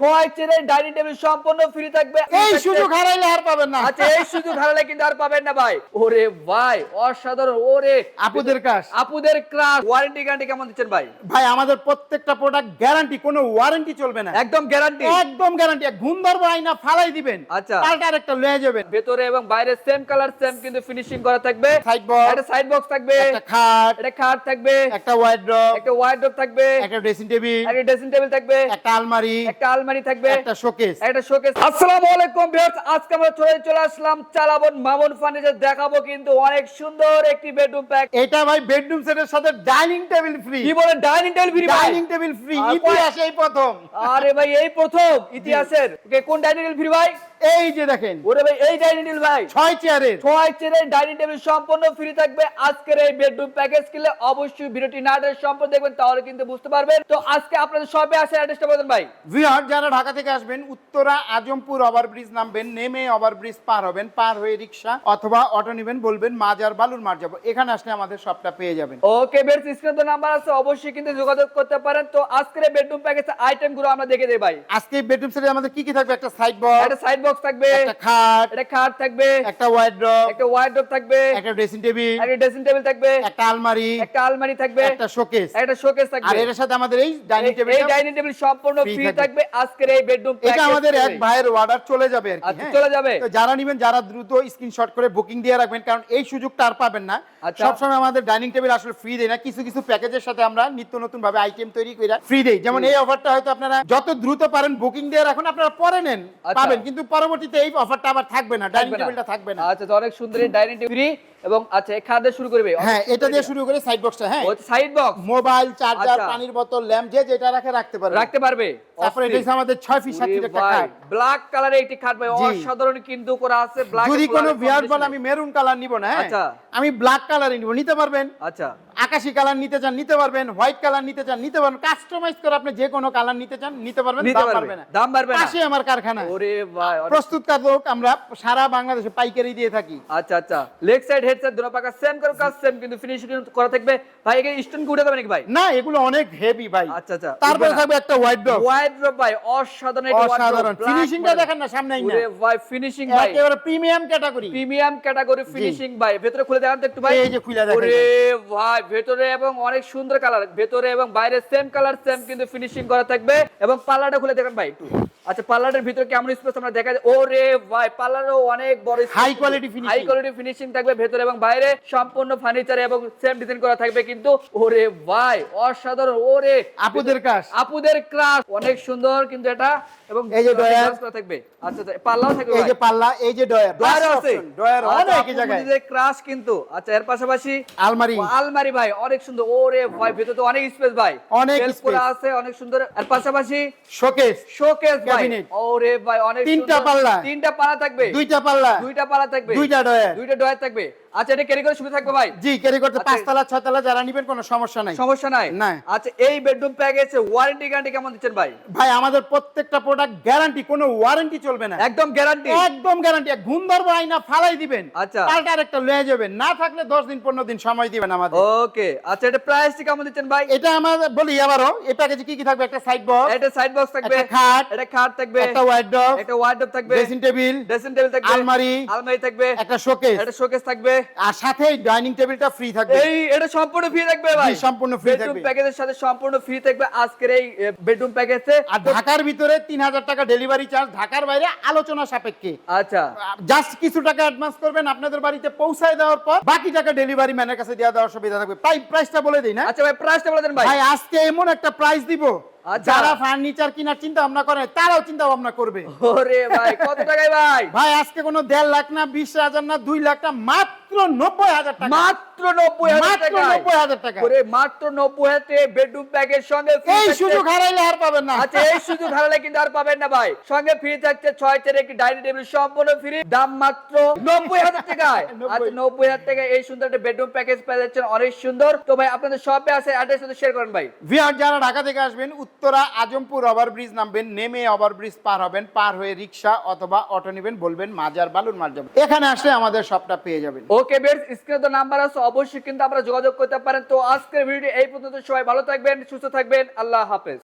ছয় চেয়ারের dining table সম্পূর্ণ ফ্রি থাকবে? এই সুযোগ হারাইলে আর পাবেন না। আচ্ছা এই সুযোগ হারালে কিন্তু আর পাবেন না ভাই। ওরে ভাই অসাধারণ ওরে। আপুদের কাজ আপুদের ক্রাশ ওয়ারেন্টি গ্যারান্টি কেমন দিচ্ছেন ভাই? ভাই আমাদের প্রত্যেকটা প্রোডাক্ট গ্যারান্টি কোনো ওয়ারেন্টি চলবে না। একদম গ্যারান্টি একদম গ্যারান্টি ঘুম ধরবো আইনা ফালাই দিবেন। আচ্ছা। পাল্টা আরেকটা লয়ে যাবেন। ভেতরে এবং বাইরে সেম কালার সেম কিন্তু ফিনিশিং করা থাকবে। সাইড বক্স একটা সাইড বক্স থাকবে। একটা খাট। একটা খাট থাকবে। একটা ওয়াইড্রপ একটা ওয়ার্ডরোব থাকবে। একটা ড্রেসিং টেবিল একটা ড্রেসিং টেবিল থাকবে। একটা আলমারি। একটা আলমারি। থাকবে। একটা শোকেস একটা শোকেস আসসালামু আলাইকুম ভিউয়ার্স আজকে আমরা চলে চলে আসলাম চালাবন মামুন ফার্নিচার দেখাবো কিন্তু অনেক সুন্দর একটি বেডরুম প্যাক এটা ভাই বেডরুম সেটের সাথে ডাইনিং টেবিল ফ্রি কি বলে dining table free dining table free ইতিহাসে এই প্রথম। আরে ভাই এই প্রথম ইতিহাসের। কোন ডাইনিং টেবিল ফ্রি ভাই? এই যে দেখেন। ওরে ভাই এই ডাইনিং টেবিল ভাই। ছয় চেয়ারের ছয় চেয়ারের ডাইনিং টেবিল সম্পূর্ণ ফ্রি থাকবে। আজকের এই বেডরুম প্যাকেজ কিনলে অবশ্যই ভিডিওটি না সম্পূর্ণ দেখবেন তাহলে কিন্তু বুঝতে পারবেন। তো আজকে আপনাদের সবে আসে অ্যাড্রেসটা বলেন ভাই। যারা ঢাকা থেকে আসবেন উত্তরা আজমপুর ওভারব্রিজ নামবেন নেমে ওভারব্রিজ পার হবেন পার হয়ে রিক্সা অথবা অটো নেবেন বলবেন মাজার বালুর মার যাব। এখানে আসলে আমাদের সবটা পেয়ে যাবেন। ওকে বের স্ক্রিনে তো নাম্বার আছে অবশ্যই কিন্তু যোগাযোগ করতে পারেন। তো আজকের বেডরুম প্যাকেজ আইটেমগুলো আমরা দেখে দেই ভাই। আজকে বেডরুম সেটে আমাদের কি কি থাকবে? একটা সাইড বক্স একটা সাইড বক্স থাকবে একটা খাট একটা খাট থাকবে একটা ওয়াইড্রপ একটা ওয়ার্ডরোব থাকবে একটা ড্রেসিং টেবিল একটা ড্রেসিং টেবিল থাকবে একটা আলমারি একটা আলমারি থাকবে একটা শোকেস একটা শোকেস থাকবে। আর এর সাথে আমাদের এই ডাইনিং টেবিল এই ডাইনিং টেবিল সম্পূর্ণ ফ্রি থাকবে। থাকবে। আজকের এই বেডরুম এটা আমাদের এক ভাইয়ের অর্ডার চলে যাবে আর কি আচ্ছা, হ্যাঁ? চলে যাবে। তো যারা নেবেন যারা দ্রুত স্ক্রিনশট করে বুকিং দিয়ে রাখবেন কারণ এই সুযোগটা আর পাবেন না। আচ্ছা। সবসময় আমাদের ডাইনিং টেবিল আসলে ফ্রি দেয় না। কিছু কিছু প্যাকেজের সাথে আমরা নিত্য নতুন ভাবে আইটেম তৈরি করে ফ্রি দেই। যেমন এই অফারটা হয়তো আপনারা যত দ্রুত পারেন বুকিং দিয়ে রাখুন আপনারা পরে নেন আচ্ছা। পাবেন। কিন্তু পরবর্তীতে এই অফারটা আবার থাকবে না ডাইনিং টেবিলটা থাকবে না। আচ্ছা অনেক সুন্দর ডাইনিং টেবিল এবং আচ্ছা খাদ্য শুরু করবে? হ্যাঁ এটা দিয়ে শুরু করে সাইড বক্সটা হ্যাঁ। সাইড বক্স মোবাইল চার্জার আচ্ছা। পানির বোতল ল্যাম্প যে যেটা রাখে রাখতে পারবে। রাখতে পারবে। তারপরে এটা আমাদের 6 ফিট 7 ফিট একটা খাট। ব্ল্যাক কালারের একটি খাট ভাই অসাধারণ কিন্তু করা আছে ব্ল্যাক যদি কোনো বিয়ার বল আমি মেরুন কালার নিব না হ্যাঁ? আচ্ছা। আমি ব্ল্যাক কালার নিব নিতে পারবেন। আচ্ছা। আকাশি কালার নিতে চান নিতে পারবেন। হোয়াইট কালার নিতে চান নিতে পারবেন। কাস্টমাইজ করে আপনি যে কোনো কালার নিতে চান নিতে পারবেন দাম পারবে। পারবে না। দাম বাড়বে না। পাশে আমার কারখানা। ওরে ভাই প্রস্তুত কারক আমরা সারা বাংলাদেশে পাইকারি দিয়ে থাকি। আচ্ছা আচ্ছা। লেগ সাইড হেড সাইড দুটো পাকা সেম করে কাজ সেম কিন্তু ফিনিশিং করা থাকবে। ভাই এখানে স্টোন কি উঠে যাবে নাকি ভাই? না এগুলো অনেক হেভি ভাই। আচ্ছা আচ্ছা। তারপরে থাকবে একটা হোয়াইট ডগ ওয়াইড ড্রপ ভাই অসাধারণ wardrobe, অসাধারণ। ফিনিশিংটা। দেখেন না সামনেই না। ওরে ভাই ফিনিশিং ভাই। একেবারে premium category premium category finishing ভাই। ভেতরে খুলে দেখান তো একটু ভাই। এই যে খুলে দেখেন। ওরে ভাই ভেতরে এবং অনেক সুন্দর কালার ভেতরে এবং বাইরে সেম কালার সেম কিন্তু ফিনিশিং করা থাকবে। এবং পাল্লাটা খুলে দেখেন ভাই একটু। আচ্ছা পার্লারের ভিতরে কেমন স্পেস আমরা দেখা যায়? ওরে ভাই পার্লারও অনেক বড় High quality finishing। High quality finishing থাকবে ভেতরে এবং বাইরে সম্পূর্ণ ফার্নিচার এবং সেম ডিজাইন করা থাকবে কিন্তু ওরে ভাই অসাধারণ ওরে। আপুদের কাজ। আপুদের ক্রাশ অনেক সুন্দর কিন্তু এটা এবং এই যে ডয়ার। থাকবে। আচ্ছা আচ্ছা, পাল্লাও থাকবে এই যে পাল্লা এই যে ডয়ার ডয়ার আছে। ডয়ার আচ্ছা, অনেক জায়গায় মধ্যে ক্রাশ কিন্তু। আচ্ছা এর পাশাপাশি আলমারি। আলমারি ভাই অনেক সুন্দর। ওরে ভাই ভেতরে তো অনেক স্পেস ভাই। অনেক। করা আছে অনেক সুন্দর। এর পাশাপাশি শোকেস শোকেস ভাই ওরে ভাই অনেক তিনটা পাল্লা। তিনটা পাল্লা থাকবে। দুইটা পাল্লা। দুইটা পাল্লা থাকবে। দুইটা ডয়ার দুইটা ডয়ার থাকবে। আচ্ছা এটা ক্যারি করে সুবিধা থাকবে ভাই? জি ক্যারি করতে আচ্ছা। পাঁচতলা ছতলা যারা নিবেন কোনো সমস্যা নাই। সমস্যা নাই? না। আচ্ছা এই বেডরুম প্যাকেজে ওয়ারেন্টি গ্যারান্টি কেমন দিচ্ছেন ভাই? ভাই আমাদের প্রত্যেকটা প্রোডাক্ট গ্যারান্টি কোনো ওয়ারেন্টি চলবে না। একদম গ্যারান্টি একদম গ্যারান্টি ঘুম ধরবো আইনা ফালাই দিবেন। আচ্ছা। পাল্টা আরেকটা লয়ে যাবেন। না থাকলে দশ দিন পনেরো দিন সময় দিবেন আমাদের। ওকে। আচ্ছা এটা প্রাইসটি কেমন দিচ্ছেন ভাই? এটা আমার বলি আবারও এই প্যাকেজে কি কি থাকবে? একটা সাইড বক্স এটা সাইড বক্স থাকবে। একটা খাট, এটা খাট থাকবে। একটা ওয়াইড একটা ওয়ার্ডরোব থাকবে। ড্রেসিং টেবিল ড্রেসিং টেবিল থাকবে। আলমারি, আলমারি থাকবে। একটা শোকেস একটা শোকেস থাকবে। আর সাথে ডাইনিং টেবিলটা ফ্রি থাকবে। এই এটা সম্পূর্ণ ফ্রি থাকবে ভাই। সম্পূর্ণ free বেডরুম প্যাকেজের সাথে সম্পূর্ণ ফ্রি থাকবে আজকের এই বেডরুম প্যাকেজে আর ঢাকার ভিতরে তিন হাজার টাকা ডেলিভারি চার্জ ঢাকার বাইরে আলোচনা সাপেক্ষে। আচ্ছা। জাস্ট কিছু টাকা অ্যাডভান্স করবেন আপনাদের বাড়িতে পৌঁছায় দেওয়ার পর বাকি টাকা ডেলিভারি ম্যানের কাছে দেওয়া দেওয়ার সুবিধা থাকবে। প্রাইস প্রাইসটা বলে দিই না। আচ্ছা ভাই প্রাইসটা বলে দেন ভাই। ভাই আজকে এমন একটা প্রাইস দিব আচ্ছা। যারা ফার্নিচার কেনার চিন্তা ভাবনা করে তারাও চিন্তা ভাবনা করবে। ওরে ভাই কত টাকায় ভাই? ভাই আজকে কোনো দেড় লাখ না বিশ হাজার না দুই লাখ না মাত্র নব্বই হাজার টাকা। মাত্র নব্বই মাত্র নব্বই হাজার টাকা ওরে মাত্র নব্বই হাজার বেডরুম প্যাকের সঙ্গে এই সুযোগ হারাইলে আর পাবেন না। আচ্ছা এই সুযোগ হারালে কিন্তু আর পাবেন না ভাই। সঙ্গে ফ্রি থাকছে ছয় চের একটি ডাইনিং টেবিল সম্পূর্ণ ফ্রি দাম মাত্র নব্বই হাজার টাকায়। আচ্ছা নব্বই হাজার টাকায় এই সুন্দর একটা বেডরুম প্যাকেজ পেয়ে যাচ্ছেন। অনেক সুন্দর। তো ভাই আপনাদের শপে আছে অ্যাড্রেস শেয়ার করেন ভাই। ভিআর যারা ঢাকা থেকে আসবেন উত্তরা আজমপুর ওভারব্রিজ নামবেন নেমে ওভারব্রিজ পার হবেন পার হয়ে রিক্সা অথবা অটো নেবেন বলবেন মাজার বালুর যাবেন এখানে আসলে আমাদের সবটা পেয়ে যাবেন। ওকে বেডস স্ক্রিনে তো নাম্বার আছে, অবশ্যই কিন্তু আপনারা যোগাযোগ করতে পারেন। তো আজকের ভিডিও এই পর্যন্ত, সবাই ভালো থাকবেন, সুস্থ থাকবেন, আল্লাহ হাফেজ।